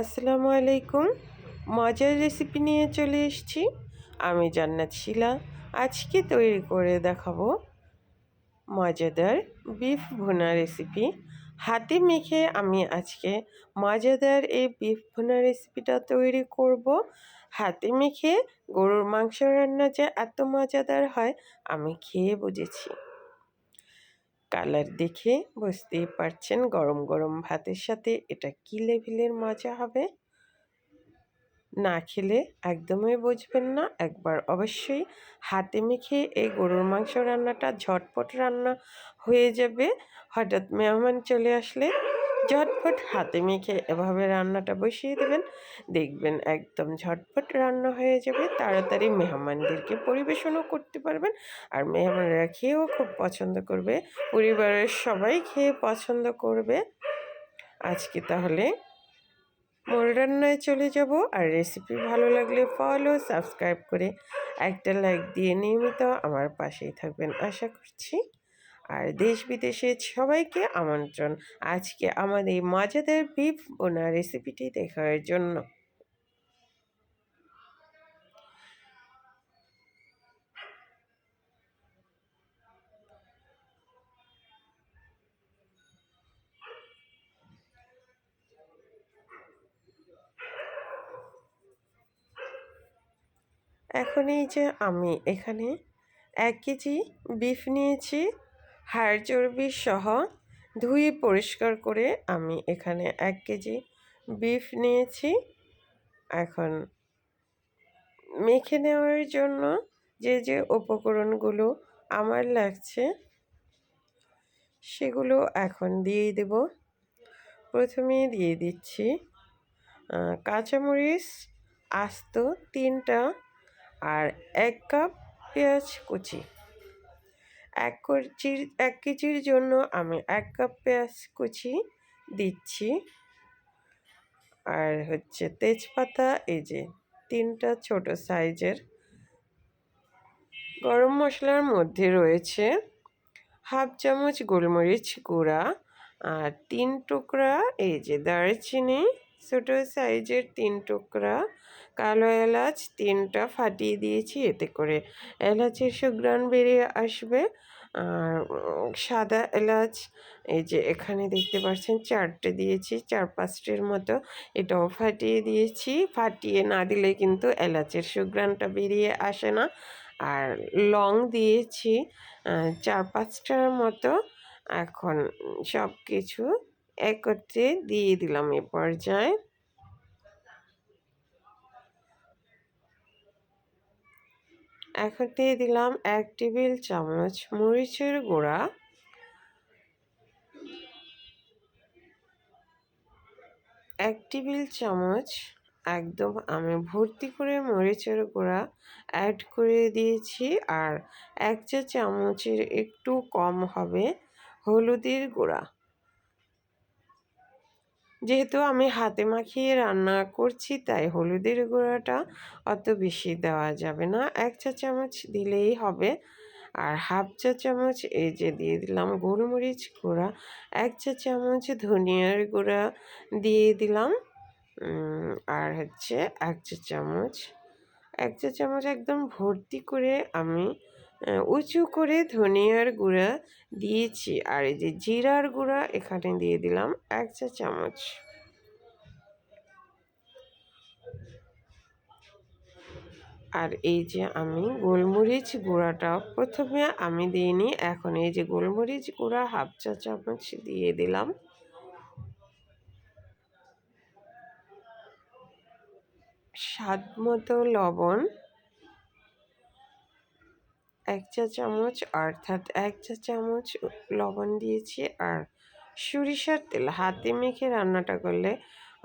আসসালামু আলাইকুম। মজার রেসিপি নিয়ে চলে এসেছি। আমি জান্নাত শিলা। আজকে তৈরি করে দেখাবো মজাদার বিফ ভুনা রেসিপি। হাতে মেখে আমি আজকে মজাদার এই বিফ ভুনা রেসিপিটা তৈরি করব। হাতে মেখে গরুর মাংস রান্না যে এত মজাদার হয়, আমি খেয়ে বুঝেছি। কালার দেখে বুঝতেই পারছেন গরম গরম ভাতের সাথে এটা কি লেভেলের মজা হবে? না খেলে একদমই বুঝবেন না। একবার অবশ্যই হাতে মেখে এই গরুর মাংস রান্নাটা ঝটপট রান্না হয়ে যাবে। হঠাৎ মেহমান চলে আসলে ঝটপট হাতে মেখে এভাবে রান্নাটা বসিয়ে দেবেন। দেখবেন একদম ঝটপট রান্না হয়ে যাবে। তাড়াতাড়ি মেহমানদেরকে পরিবেশনও করতে পারবেন। আর মেহমানরা খেয়েও খুব পছন্দ করবে। পরিবারের সবাই খেয়ে পছন্দ করবে। আজকে তাহলে মোল রান্নায় চলে যাব। আর রেসিপি ভালো লাগলে ফলো সাবস্ক্রাইব করে একটা লাইক দিয়ে নিয়মিত আমার পাশেই থাকবেন। আশা করছি আর দেশ বিদেশে সবাইকে আমন্ত্রণ আজকে আমাদের মজাদার বিফ বোনা রেসিপিটি দেখার জন্য। এখন এই যে আমি এখানে এক কেজি বিফ নিয়েছি। হাড় চর্বি সহ ধুয়ে পরিষ্কার করে আমি এখানে এক কেজি বিফ নিয়েছি। এখন মেখে নেওয়ার জন্য যে যে উপকরণগুলো আমার লাগছে, সেগুলো এখন দিয়ে দেব। প্রথমে দিয়ে দিচ্ছি কাঁচামরিচ আস্ত তিনটা আর এক কাপ পেঁয়াজ কুচি। এক কেজির এক কেজির জন্য আমি এক কাপ পেঁয়াজ কুচি দিচ্ছি। আর হচ্ছে তেজপাতা, এই যে তিনটা ছোট সাইজের গরম মশলার মধ্যে রয়েছে হাফ চামচ গোলমরিচ গুঁড়া আর তিন টুকরা এই যে দারচিনি ছোটো সাইজের তিন টুকরা, কালো এলাচ তিনটা ফাটিয়ে দিয়েছি এতে করে। এলাচের সুগ্রাণ বেরিয়ে আসবে। আর সাদা এলাচ, এই যে এখানে দেখতে পাচ্ছেন চারটে দিয়েছি, চার পাঁচটির মতো। এটাও ফাটিয়ে দিয়েছি। ফাটিয়ে না দিলে কিন্তু এলাচের সুগ্রাণটা বেরিয়ে আসে না। আর লং দিয়েছি চার পাঁচটার মতো। এখন সব কিছু একত্রে দিয়ে দিলাম এ পর্যায়ে। এখন দিয়ে দিলাম এক টেবিল চামচ মরিচের গুঁড়া। এক টেবিল চামচ একদম আমি ভর্তি করে মরিচের গুঁড়া অ্যাড করে দিয়েছি আর এক চা চামচের একটু কম হবে হলুদের গুঁড়া। যেহেতু আমি হাতে মাখিয়ে রান্না করছি, তাই হলুদের গুঁড়াটা অত বেশি দেওয়া যাবে না। এক চা চামচ দিলেই হবে। আর হাফ চা চামচ এই যে দিয়ে দিলাম গোলমরিচ গুঁড়া, এক চা চামচ ধনিয়ার গুঁড়া দিয়ে দিলাম। আর হচ্ছে এক চা চামচ, এক চা চামচ একদম ভর্তি করে আমি উঁচু করে ধনিয়ার গুঁড়া দিয়েছি। আর এই যে জিরার গুঁড়া এখানে দিয়ে দিলাম এক চা চামচ। আর এই যে আমি গোলমরিচ গুঁড়াটা প্রথমে আমি দিইনি এখন এই যে গোলমরিচ গুঁড়া হাফ চা চামচ দিয়ে দিলাম। স্বাদ মতো লবণ এক চা চামচ, অর্থাৎ এক চা চামচ লবণ দিয়েছি আর সরিষার তেল। হাতে মেখে রান্নাটা করলে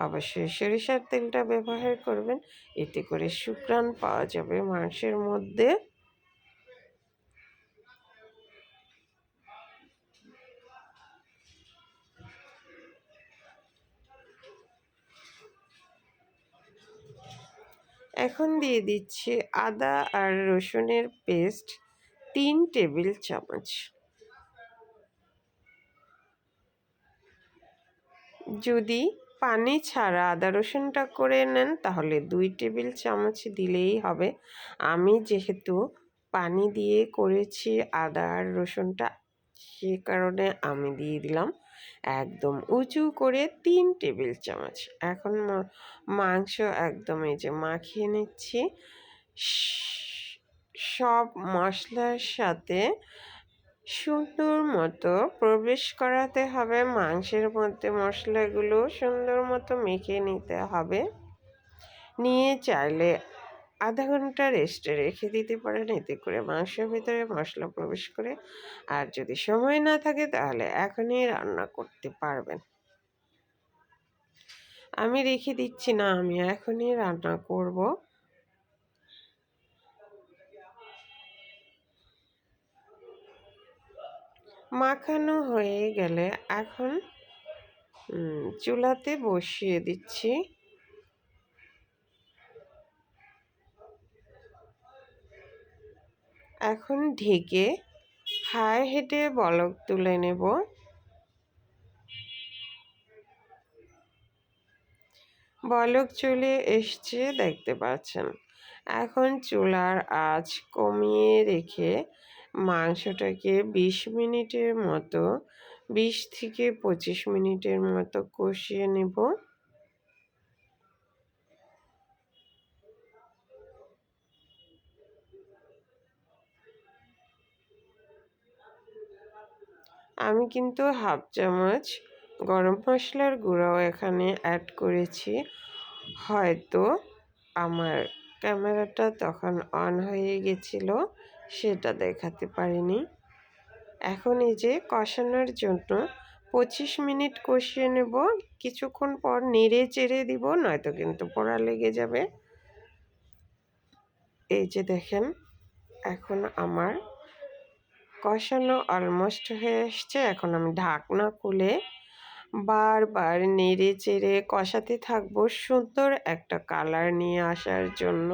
অবশ্যই সরিষার তেলটা ব্যবহার করবেন। এতে করে শুক্রান পাওয়া যাবে মাংসের মধ্যে। এখন দিয়ে দিচ্ছি আদা আর রসুনের পেস্ট। তিন টেবিল চামচ যদি পানি ছাড়া আদা রসুনটা করে নেন, তাহলে দুই টেবিল চামচ দিলেই হবে। আমি যেহেতু পানি দিয়ে করেছি আদা আর রসুনটা, সে কারণে আমি দিয়ে দিলাম একদম উঁচু করে তিন টেবিল চামচ। এখন মাংস একদম এই যে মাখিয়ে নিচ্ছি। সব মশলার সাথে সুন্দর মতো প্রবেশ করাতে হবে। মাংসের মধ্যে মশলাগুলো সুন্দর মতো মেখে নিতে হবে। নিয়ে চাইলে আধা ঘণ্টা রেস্টে রেখে দিতে পারেন। এতে করে মাংসের ভিতরে মশলা প্রবেশ করে। আর যদি সময় না থাকে তাহলে এখনই রান্না করতে পারবেন। আমি রেখে দিচ্ছি না, আমি এখনই রান্না করব। মাখানো হয়ে গেলে এখন চুলাতে বসিয়ে দিচ্ছি। এখন ঢেকে হাই হেঁটে বলক তুলে নেব। বলক চলে এসছে, দেখতে পাচ্ছেন। এখন চুলার আঁচ কমিয়ে রেখে মাংসটাকে বিশ মিনিটের মতো, বিশ থেকে পঁচিশ মিনিটের মতো কষিয়ে নেব। আমি কিন্তু হাফ চামচ গরম মশলার গুঁড়াও এখানে অ্যাড করেছি। হয়তো আমার ক্যামেরাটা তখন অন হয়ে গেছিল। সেটা দেখাতে পারিনি। এখন এই যে কষানোর জন্য পঁচিশ মিনিট কষিয়ে নেব। কিছুক্ষণ পর নেড়ে চেড়ে দিব, নয়তো কিন্তু পোড়া লেগে যাবে। এই যে দেখেন, এখন আমার কষানো অলমোস্ট হয়ে এসছে এখন আমি ঢাকনা খুলে বারবার নেড়ে চেড়ে কষাতে থাকব সুন্দর একটা কালার নিয়ে আসার জন্য।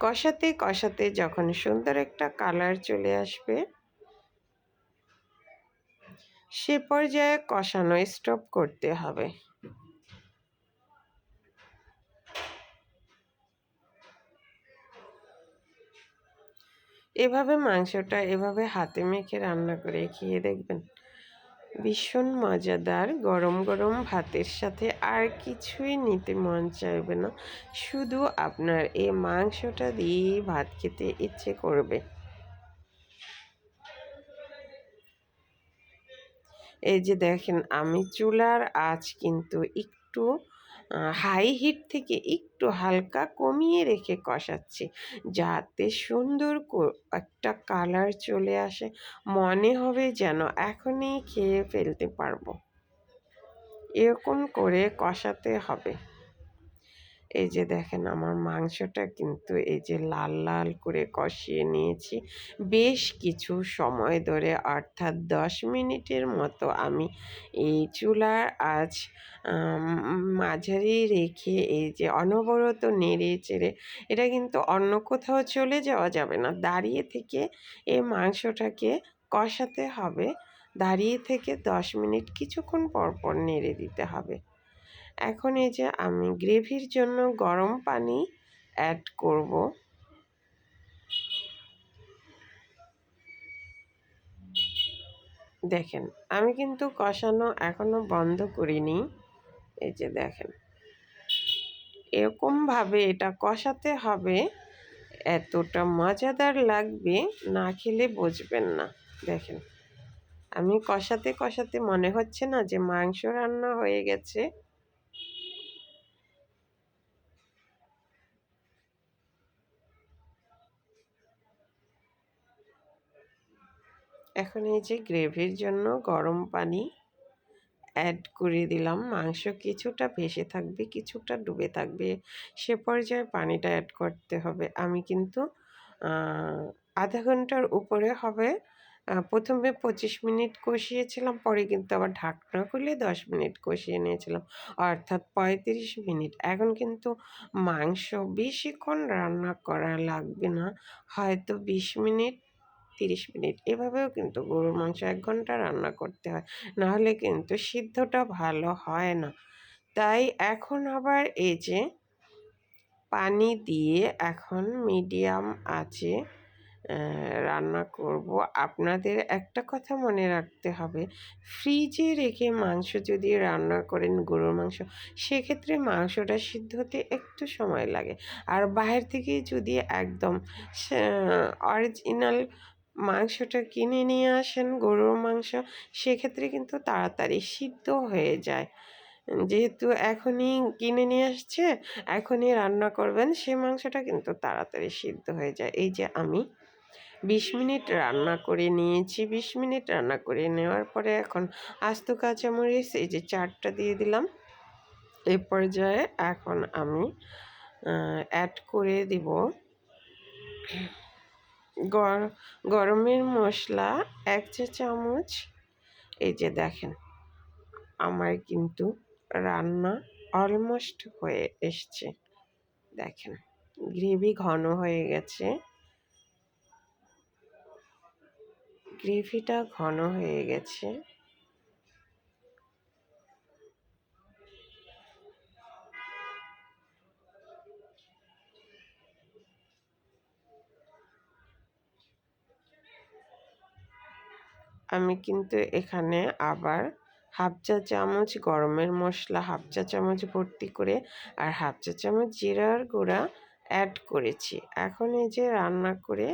কষাতে কষাতে যখন সুন্দর একটা কালার চলে আসবে, সে পর্যায়ে কষানো স্টপ করতে হবে। এভাবে মাংসটা এভাবে হাতে মেখে রান্না করে খেয়ে দেখবেন ভীষণ মজাদার, গরম গরম ভাতের সাথে আর কিছুই নিতে মন চাইবে না। শুধু আপনার এই মাংসটা দিয়ে ভাত খেতে ইচ্ছে করবে। এই যে দেখেন, আমি চুলার আঁচ কিন্তু একটু হাই হিট থেকে একটু হালকা কমিয়ে রেখে কষাচ্ছি। যাতে সুন্দর একটা কালার চলে আসে। মনে হবে যেন এখনই খেয়ে ফেলতে পারব। এরকম করে কষাতে হবে। এই যে দেখেন আমার মাংসটা কিন্তু এই যে লাল লাল করে কষিয়ে নিয়েছি। বেশ কিছু সময় ধরে অর্থাৎ দশ মিনিটের মতো আমি এই চুলার আজ মাঝারি রেখে এই যে অনবরত নেড়ে চেড়ে এটা কিন্তু অন্য কোথাও চলে যাওয়া যাবে না। দাঁড়িয়ে থেকে এই মাংসটাকে কষাতে হবে। দাঁড়িয়ে থেকে দশ মিনিট কিছুক্ষণ পর পর নেড়ে দিতে হবে। এখন এই যে আমি গ্রেভির জন্য গরম পানি অ্যাড করব। দেখেন, আমি কিন্তু কষানো এখনও বন্ধ করিনি। এই যে দেখেন, এরকমভাবে এটা কষাতে হবে, এতটা মজাদার লাগবে, না খেলে বুঝবেন না। দেখেন, আমি কষাতে কষাতে মনে হচ্ছে না যে মাংস রান্না হয়ে গেছে। এখন এই যে গ্রেভির জন্য গরম পানি অ্যাড করে দিলাম। মাংস কিছুটা ভেসে থাকবে, কিছুটা ডুবে থাকবে। সে পর্যায়ে পানিটা অ্যাড করতে হবে। আমি কিন্তু আধা ঘণ্টার উপরে হবে। প্রথমে পঁচিশ মিনিট কষিয়েছিলাম, পরে কিন্তু আবার ঢাকনা খুলে দশ মিনিট কষিয়ে নিয়েছিলাম। অর্থাৎ পঁয়ত্রিশ মিনিট। এখন কিন্তু মাংস বেশিক্ষণ রান্না করা লাগবে না। হয়তো বিশ মিনিট তিরিশ মিনিট। এভাবেও কিন্তু গরুর মাংস এক ঘণ্টা রান্না করতে হয়। নাহলে কিন্তু সিদ্ধটা ভালো হয় না। তাই এখন আবার এই যে পানি দিয়ে এখন মিডিয়াম আছে রান্না করব। আপনাদের একটা কথা মনে রাখতে হবে, ফ্রিজে রেখে মাংস যদি রান্না করেন গরুর মাংস, সেক্ষেত্রে মাংসটা সিদ্ধ হতে একটু সময় লাগে। আর বাইরে থেকে যদি একদম অরিজিনাল মাংসটা কিনে নিয়ে আসেন গরুর মাংস, সেক্ষেত্রে কিন্তু তাড়াতাড়ি সিদ্ধ হয়ে যায়। যেহেতু এখনই কিনে নিয়ে আসছে, এখনই রান্না করবেন সে মাংসটা কিন্তু তাড়াতাড়ি সিদ্ধ হয়ে যায়। এই যে আমি বিশ মিনিট রান্না করে নিয়েছি, বিশ মিনিট রান্না করে নেওয়ার পরে এখন আস্ত কাঁচামরিচ, এই যে চারটা দিয়ে দিলাম। এই পর্যায়ে এখন আমি অ্যাড করে দিব। গরমের মশলা এক চা চামচ। এই যে দেখেন, আমার কিন্তু রান্না অলমোস্ট হয়ে এসছে। দেখেন গ্রেভি ঘন হয়ে গেছে। গ্রেভিটা ঘন হয়ে গেছে। আমি কিন্তু এখানে আবার হাফ চা চামচ গরমের মশলা, হাফ চা চামচ ভর্তি করে আর হাফ চা চামচ জিরার গুঁড়া অ্যাড করেছি। এখন এই যে রান্না করে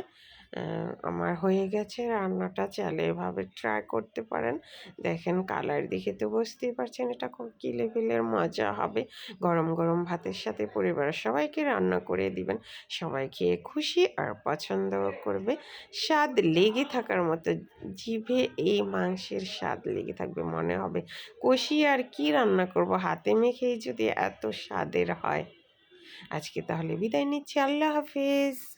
আমার হয়ে গেছে, রান্নাটা চালে এভাবে ট্রাই করতে পারেন। দেখেন কালার দেখে তো বুঝতেই পারছেন এটা খুব কী লেভেলের মজা হবে। গরম গরম ভাতের সাথে পরিবারের সবাইকে রান্না করে দিবেন। সবাই খেয়ে খুশি আর পছন্দ করবে। স্বাদ লেগে থাকার মতো জিভে এই মাংসের স্বাদ লেগে থাকবে মনে হবে। কষি আর কি রান্না করব হাতে মেখেই যদি এত স্বাদের হয়। আজকে তাহলে বিদায় নিচ্ছি, আল্লাহ হাফিজ।